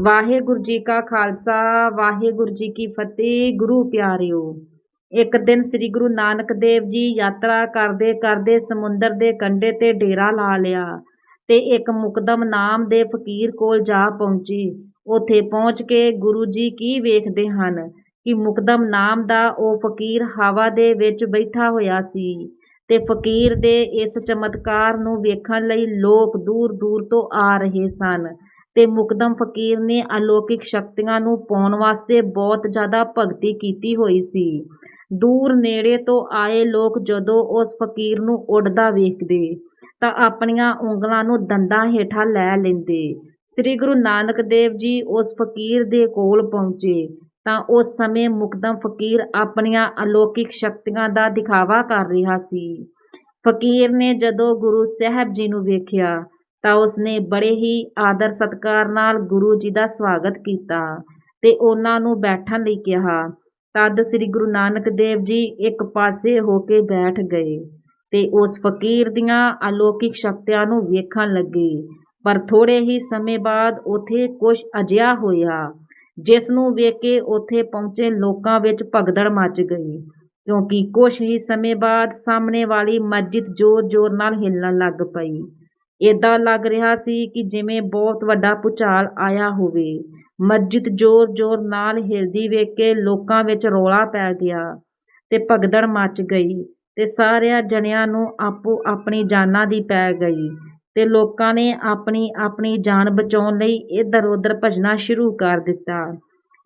ਵਾਹਿਗੁਰੂ ਜੀ ਕਾ ਖਾਲਸਾ, ਵਾਹਿਗੁਰੂ ਜੀ ਕੀ ਫਤਿਹ। ਗੁਰੂ ਪਿਆਰਿਓ, ਇੱਕ ਦਿਨ ਸ੍ਰੀ ਗੁਰੂ ਨਾਨਕ ਦੇਵ ਜੀ ਯਾਤਰਾ ਕਰਦੇ ਕਰਦੇ ਸਮੁੰਦਰ ਦੇ ਕੰਢੇ ਤੇ ਡੇਰਾ ਲਾ ਲਿਆ ਤੇ ਇੱਕ ਮੁਕਦਮ ਨਾਮ ਦੇ ਫਕੀਰ ਕੋਲ ਜਾ ਪਹੁੰਚੇ। ਉੱਥੇ ਪਹੁੰਚ ਕੇ ਗੁਰੂ ਜੀ ਕੀ ਵੇਖਦੇ ਹਨ ਕਿ ਮੁਕਦਮ ਨਾਮ ਦਾ ਉਹ ਫਕੀਰ ਹਵਾ ਦੇ ਵਿੱਚ ਬੈਠਾ ਹੋਇਆ ਸੀ ਤੇ ਫਕੀਰ ਦੇ ਇਸ ਚਮਤਕਾਰ ਨੂੰ ਵੇਖਣ ਲਈ ਲੋਕ ਦੂਰ ਦੂਰ ਤੋਂ ਆ ਰਹੇ ਸਨ। ਤੇ ਮੁਕਦਮ ਫਕੀਰ ਨੇ ਅਲੌਕਿਕ ਸ਼ਕਤੀਆਂ ਨੂੰ ਪਾਉਣ ਵਾਸਤੇ ਬਹੁਤ ਜ਼ਿਆਦਾ ਭਗਤੀ ਕੀਤੀ ਹੋਈ ਸੀ। ਦੂਰ ਨੇੜੇ ਤੋਂ ਆਏ ਲੋਕ ਜਦੋਂ ਉਸ ਫਕੀਰ ਨੂੰ ਉੱਡਦਾ ਵੇਖਦੇ, ਤਾਂ ਆਪਣੀਆਂ ਉਂਗਲਾਂ ਨੂੰ ਦੰਦਾਂ ਹੇਠਾਂ ਲੈ ਲੈਂਦੇ। ਸ੍ਰੀ ਗੁਰੂ ਨਾਨਕ ਦੇਵ ਜੀ ਉਸ ਫਕੀਰ ਦੇ ਕੋਲ ਪਹੁੰਚੇ, ਤਾਂ ਉਸ ਸਮੇਂ ਮੁਕਦਮ ਫਕੀਰ ਆਪਣੀਆਂ ਅਲੌਕਿਕ ਸ਼ਕਤੀਆਂ ਦਾ ਦਿਖਾਵਾ ਕਰ ਰਿਹਾ ਸੀ। ਫਕੀਰ ਨੇ ਜਦੋਂ ਗੁਰੂ ਸਾਹਿਬ ਜੀ ਨੂੰ ਵੇਖਿਆ ਤਾਂ ਉਸਨੇ ਬੜੇ ਹੀ ਆਦਰ ਸਤਕਾਰ ਨਾਲ ਗੁਰੂ ਜੀ ਦਾ ਸਵਾਗਤ ਕੀਤਾ ਤੇ ਉਹਨਾਂ ਨੂੰ ਬੈਠਣ ਲਈ ਕਿਹਾ। ਤਦ ਸ੍ਰੀ ਗੁਰੂ ਨਾਨਕ ਦੇਵ ਜੀ ਇੱਕ ਪਾਸੇ ਹੋ ਕੇ ਬੈਠ ਗਏ ਤੇ ਉਸ ਫਕੀਰ ਦੀਆਂ ਅਲੌਕਿਕ ਸ਼ਕਤੀਆਂ ਨੂੰ ਵੇਖਣ ਲੱਗੇ। ਪਰ ਥੋੜੇ ਹੀ ਸਮੇਂ ਬਾਅਦ ਉਥੇ ਕੁਝ ਅਜਿਹਾ ਹੋਇਆ, ਜਿਸ ਨੂੰ ਵੇਖ ਕੇ ਉਥੇ ਪਹੁੰਚੇ ਲੋਕਾਂ ਵਿੱਚ ਭਗਦੜ ਮਚ ਗਈ, ਕਿਉਂਕਿ ਕੁਝ ਹੀ ਸਮੇਂ ਬਾਅਦ ਸਾਹਮਣੇ ਵਾਲੀ ਮਸਜਿਦ ਜ਼ੋਰ-ਜ਼ੋਰ ਨਾਲ ਹਿੱਲਣ ਲੱਗ ਪਈ। ਏਦਾਂ ਲੱਗ ਰਿਹਾ ਸੀ ਕਿ ਜਿਵੇਂ ਬਹੁਤ ਵੱਡਾ ਭੂਚਾਲ ਆਇਆ ਹੋਵੇ। ਮਸਜਿਦ ਜ਼ੋਰ-ਜ਼ੋਰ ਨਾਲ ਹਿਲਦੀ ਵੇਖ ਕੇ ਲੋਕਾਂ ਵਿੱਚ ਰੌਲਾ ਪੈ ਗਿਆ ਤੇ ਭਗਦੜ ਮਚ ਗਈ ਤੇ ਸਾਰਿਆਂ ਜਣਿਆਂ ਨੂੰ ਆਪੋ ਆਪਣੀ ਜਾਨਾਂ ਦੀ ਪੈ ਗਈ ਤੇ ਲੋਕਾਂ ਨੇ ਆਪਣੀ ਆਪਣੀ ਜਾਨ ਬਚਾਉਣ ਲਈ ਇੱਧਰ ਉੱਧਰ ਭਜਣਾ ਸ਼ੁਰੂ ਕਰ ਦਿੱਤਾ।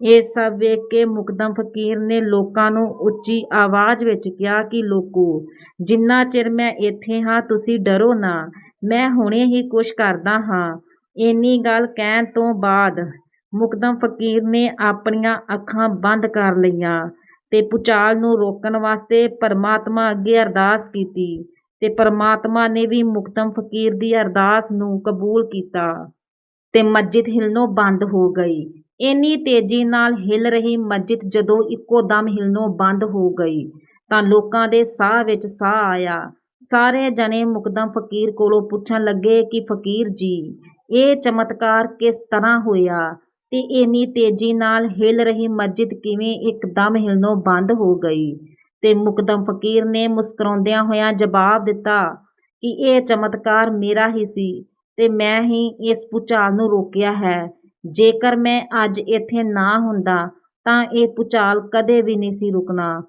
ਇਹ ਸਭ ਵੇਖ ਕੇ ਮੁਕਦਮ ਫਕੀਰ ਨੇ ਲੋਕਾਂ ਨੂੰ ਉੱਚੀ ਆਵਾਜ਼ ਵਿੱਚ ਕਿਹਾ ਕਿ, ਲੋਕੋ, ਜਿੰਨਾ ਚਿਰ ਮੈਂ ਇੱਥੇ ਹਾਂ, ਤੁਸੀਂ ਡਰੋ ਨਾ। ਮੈਂ ਹੁਣੇ ਹੀ ਕੁਛ ਕਰਦਾ ਹਾਂ। ਇੰਨੀ ਗੱਲ ਕਹਿਣ ਤੋਂ ਬਾਅਦ ਮੁਕਦਮ ਫਕੀਰ ਨੇ ਆਪਣੀਆਂ ਅੱਖਾਂ ਬੰਦ ਕਰ ਲਈਆਂ ਤੇ ਪੁਚਾਲ ਨੂੰ ਰੋਕਣ ਵਾਸਤੇ ਪਰਮਾਤਮਾ ਅੱਗੇ ਅਰਦਾਸ ਕੀਤੀ ਤੇ ਪਰਮਾਤਮਾ ਨੇ ਵੀ ਮੁਕਦਮ ਫਕੀਰ ਦੀ ਅਰਦਾਸ ਨੂੰ ਕਬੂਲ ਕੀਤਾ ਤੇ ਮਸਜਿਦ ਹਿਲਨੋਂ ਬੰਦ ਹੋ ਗਈ। ਇੰਨੀ ਤੇਜ਼ੀ ਨਾਲ ਹਿਲ ਰਹੀ ਮਸਜਿਦ ਜਦੋਂ ਇੱਕੋ ਦਮ ਹਿਲਨੋਂ ਬੰਦ ਹੋ ਗਈ ਤਾਂ ਲੋਕਾਂ ਦੇ ਸਾਹ ਵਿੱਚ ਸਾਹ ਆਇਆ ਸਾਰੇ ਜਣੇ ਮੁਕਦਮ ਫਕੀਰ ਕੋਲੋਂ ਪੁੱਛਣ ਲੱਗੇ ਕਿ ਫਕੀਰ ਜੀ, ਇਹ ਚਮਤਕਾਰ ਕਿਸ ਤਰ੍ਹਾਂ ਹੋਇਆ? ਤੇ ਇੰਨੀ ਤੇਜ਼ੀ ਨਾਲ ਹਿਲ ਰਹੀ ਮਸਜਿਦ ਕਿਵੇਂ ਇੱਕਦਮ ਹਿਲਨੋਂ ਬੰਦ ਹੋ ਗਈ? ਤੇ ਮੁਕਦਮ ਫਕੀਰ ਨੇ ਮੁਸਕਰਾਉਂਦਿਆਂ ਹੋਇਆਂ ਜਵਾਬ ਦਿੱਤਾ ਕਿ ਇਹ ਚਮਤਕਾਰ ਮੇਰਾ ਹੀ ਸੀ ਤੇ ਮੈਂ ਹੀ ਇਸ ਭੁਚਾਲ ਨੂੰ ਰੋਕਿਆ ਹੈ। ਜੇਕਰ ਮੈਂ ਅੱਜ ਇੱਥੇ ਨਾ ਹੁੰਦਾ ਤਾਂ ਇਹ ਭੁਚਾਲ ਕਦੇ ਵੀ ਨਹੀਂ ਸੀ ਰੁਕਣਾ।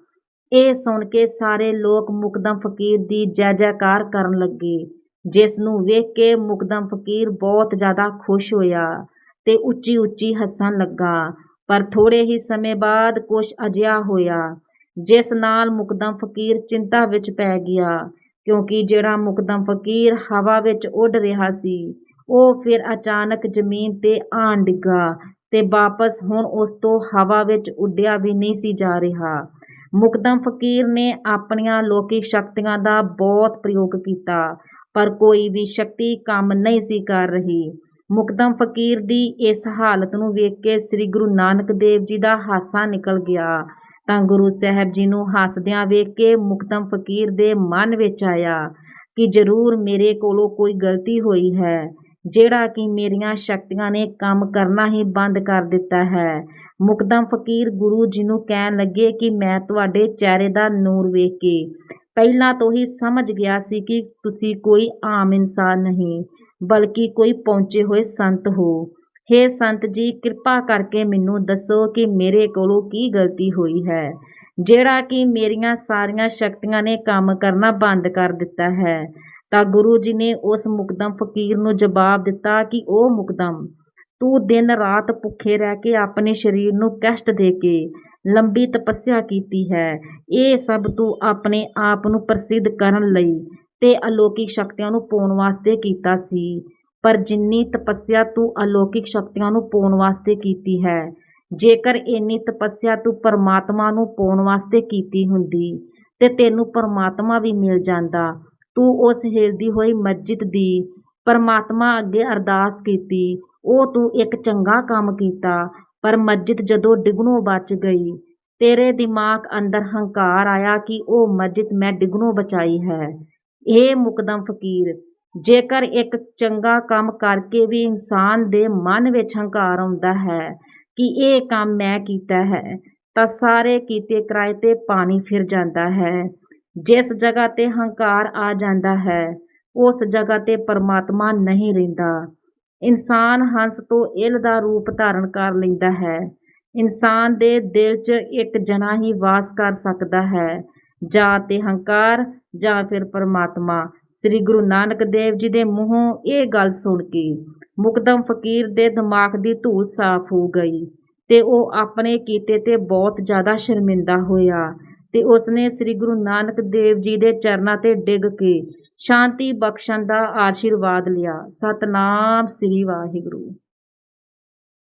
ਇਹ ਸੁਣ ਕੇ ਸਾਰੇ ਲੋਕ ਮੁਕਦਮ ਫਕੀਰ ਦੀ ਜੈ ਜੈਕਾਰ ਕਰਨ ਲੱਗੇ, ਜਿਸ ਨੂੰ ਵੇਖ ਕੇ ਮੁਕਦਮ ਫਕੀਰ ਬਹੁਤ ਜ਼ਿਆਦਾ ਖੁਸ਼ ਹੋਇਆ ਤੇ ਉੱਚੀ ਉੱਚੀ ਹੱਸਣ ਲੱਗਾ, ਪਰ ਥੋੜੇ ਹੀ ਸਮੇਂ ਬਾਅਦ ਕੁਝ ਅਜਿਹਾ ਹੋਇਆ, ਜਿਸ ਨਾਲ ਮੁਕਦਮ ਫਕੀਰ ਚਿੰਤਾ ਵਿੱਚ ਪੈ ਗਿਆ, ਕਿਉਂਕਿ ਜਿਹੜਾ ਮੁਕਦਮ ਫਕੀਰ ਹਵਾ ਵਿੱਚ ਉੱਡ ਰਿਹਾ ਸੀ, ਉਹ ਫਿਰ ਅਚਾਨਕ ਜ਼ਮੀਨ ਤੇ ਆਣ ਡਿੱਗਾ ਤੇ ਵਾਪਸ ਹੁਣ ਉਸ ਤੋਂ ਹਵਾ ਵਿੱਚ ਉੱਡਿਆ ਵੀ ਨਹੀਂ ਸੀ ਜਾ ਰਿਹਾ। ਮੁਕਦਮ ਫਕੀਰ ਨੇ ਆਪਣੀਆਂ ਲੋਕਿਕ ਸ਼ਕਤੀਆਂ ਦਾ ਬਹੁਤ ਪ੍ਰਯੋਗ ਕੀਤਾ, ਪਰ ਕੋਈ ਵੀ ਸ਼ਕਤੀ ਕੰਮ ਨਹੀਂ ਸੀ ਕਰ ਰਹੀ। ਮੁਕਦਮ ਫਕੀਰ ਦੀ ਇਸ ਹਾਲਤ ਨੂੰ ਵੇਖ ਕੇ ਸ੍ਰੀ ਗੁਰੂ ਨਾਨਕ ਦੇਵ ਜੀ ਦਾ ਹਾਸਾ ਨਿਕਲ ਗਿਆ। ਤਾਂ ਗੁਰੂ ਸਾਹਿਬ ਜੀ ਨੂੰ ਹੱਸਦਿਆਂ ਵੇਖ ਕੇ ਮੁਕਦਮ ਫਕੀਰ ਦੇ ਮਨ ਵਿੱਚ ਆਇਆ ਕਿ ਜ਼ਰੂਰ ਮੇਰੇ ਕੋਲੋਂ ਕੋਈ ਗਲਤੀ ਹੋਈ ਹੈ। ਜਿਹੜਾ ਕਿ ਮੇਰੀਆਂ ਸ਼ਕਤੀਆਂ ਨੇ ਕੰਮ ਕਰਨਾ ਹੀ ਬੰਦ ਕਰ ਦਿੱਤਾ ਹੈ। ਮੁਕਦਮ ਫਕੀਰ ਗੁਰੂ ਜੀ ਨੂੰ ਕਹਿਣ ਲੱਗੇ ਕਿ ਮੈਂ ਤੁਹਾਡੇ ਚਿਹਰੇ ਦਾ ਨੂਰ ਵੇਖ ਕੇ ਪਹਿਲਾਂ ਤੋਂ ਹੀ ਸਮਝ ਗਿਆ ਸੀ ਕਿ ਤੁਸੀਂ ਕੋਈ ਆਮ ਇਨਸਾਨ ਨਹੀਂ, ਬਲਕਿ ਕੋਈ ਪਹੁੰਚੇ ਹੋਏ ਸੰਤ ਹੋ। हे ਸੰਤ ਜੀ, ਕਿਰਪਾ ਕਰਕੇ ਮੈਨੂੰ ਦੱਸੋ ਕਿ ਮੇਰੇ ਕੋਲੋਂ ਕੀ ਗਲਤੀ ਹੋਈ ਹੈ, ਜਿਹੜਾ ਕਿ ਮੇਰੀਆਂ ਸਾਰੀਆਂ ਸ਼ਕਤੀਆਂ ਨੇ ਕੰਮ ਕਰਨਾ ਬੰਦ ਕਰ ਦਿੱਤਾ ਹੈ। ਤਾਂ ਗੁਰੂ ਜੀ ਨੇ ਉਸ ਮੁਕਦਮ ਫਕੀਰ ਨੂੰ ਜਵਾਬ ਦਿੱਤਾ ਕਿ ਉਹ ਮੁਕਦਮ, ਤੂੰ ਦਿਨ ਰਾਤ ਭੁੱਖੇ ਰਹਿ ਕੇ ਆਪਣੇ ਸਰੀਰ ਨੂੰ ਕਸ਼ਟ ਦੇ ਕੇ ਲੰਬੀ ਤਪੱਸਿਆ ਕੀਤੀ ਹੈ। ਇਹ ਸਭ ਤੂੰ ਆਪਣੇ ਆਪ ਨੂੰ ਪ੍ਰਸਿੱਧ ਕਰਨ ਲਈ ਤੇ ਅਲੌਕਿਕ ਸ਼ਕਤੀਆਂ ਨੂੰ ਪਾਉਣ ਵਾਸਤੇ ਕੀਤਾ ਸੀ। ਪਰ ਜਿੰਨੀ ਤਪੱਸਿਆ ਤੂੰ ਅਲੌਕਿਕ ਸ਼ਕਤੀਆਂ ਨੂੰ ਪਾਉਣ ਵਾਸਤੇ ਕੀਤੀ ਹੈ, ਜੇਕਰ ਇੰਨੀ ਤਪੱਸਿਆ ਤੂੰ ਪਰਮਾਤਮਾ ਨੂੰ ਪਾਉਣ ਵਾਸਤੇ ਕੀਤੀ ਹੁੰਦੀ ਤੇ ਤੈਨੂੰ ਪਰਮਾਤਮਾ ਵੀ ਮਿਲ ਜਾਂਦਾ ਤੂੰ ਉਸ ਹਿਲਦੀ ਹੋਈ ਮਸਜਿਦ ਦੀ ਪਰਮਾਤਮਾ ਅੱਗੇ ਅਰਦਾਸ ਕੀਤੀ। ਉਹ ਤੂੰ ਇੱਕ ਚੰਗਾ ਕੰਮ ਕੀਤਾ, ਪਰ ਮਸਜਿਦ ਜਦੋਂ ਡਿੱਗਣੋਂ ਬਚ ਗਈ, ਤੇਰੇ ਦਿਮਾਗ ਅੰਦਰ ਹੰਕਾਰ ਆਇਆ ਕਿ ਉਹ ਮਸਜਿਦ ਮੈਂ ਡਿੱਗਣੋਂ ਬਚਾਈ ਹੈ। ਇਹ ਮੁਕਦਮ ਫਕੀਰ, ਜੇਕਰ ਇੱਕ ਚੰਗਾ ਕੰਮ ਕਰਕੇ ਵੀ ਇਨਸਾਨ ਦੇ ਮਨ ਵਿੱਚ ਹੰਕਾਰ ਆਉਂਦਾ ਹੈ ਕਿ ਇਹ ਕੰਮ ਮੈਂ ਕੀਤਾ ਹੈ, ਤਾਂ ਸਾਰੇ ਕੀਤੇ ਕਿਰਾਏ ਤੇ ਪਾਣੀ ਫਿਰ ਜਾਂਦਾ ਹੈ। ਜਿਸ ਜਗ੍ਹਾ ਤੇ ਹੰਕਾਰ ਆ ਜਾਂਦਾ ਹੈ, ਉਸ ਜਗ੍ਹਾ ਤੇ ਪਰਮਾਤਮਾ ਨਹੀਂ ਰਹਿੰਦਾ। ਇਨਸਾਨ ਹੰਸ ਤੋਂ ਇਲ ਦਾ ਰੂਪ ਧਾਰਨ ਕਰ ਲੈਂਦਾ ਹੈ। ਇਨਸਾਨ ਦੇ ਦਿਲ 'ਚ ਇੱਕ ਜਣਾ ਹੀ ਵਾਸ ਕਰ ਸਕਦਾ ਹੈ, ਜਾਂ ਤੇ ਹੰਕਾਰ, ਜਾਂ ਫਿਰ ਪਰਮਾਤਮਾ। ਸ੍ਰੀ ਗੁਰੂ ਨਾਨਕ ਦੇਵ ਜੀ ਦੇ ਮੂੰਹੋਂ ਇਹ ਗੱਲ ਸੁਣ ਕੇ ਮੁਕਦਮ ਫਕੀਰ ਦੇ ਦਿਮਾਗ ਦੀ ਧੂਲ ਸਾਫ਼ ਹੋ ਗਈ ਤੇ ਉਹ ਆਪਣੇ ਕੀਤੇ ਤੇ ਬਹੁਤ ਜ਼ਿਆਦਾ ਸ਼ਰਮਿੰਦਾ ਹੋਇਆ। ਤੇ ਉਸਨੇ ਸ੍ਰੀ ਗੁਰੂ ਨਾਨਕ ਦੇਵ ਜੀ ਦੇ ਚਰਨਾਂ ਤੇ ਡਿੱਗ ਕੇ ਸ਼ਾਂਤੀ ਬਖਸ਼ਣ ਦਾ ਆਸ਼ੀਰਵਾਦ ਲਿਆ। ਸਤਨਾਮ ਸ੍ਰੀ ਵਾਹਿਗੁਰੂ।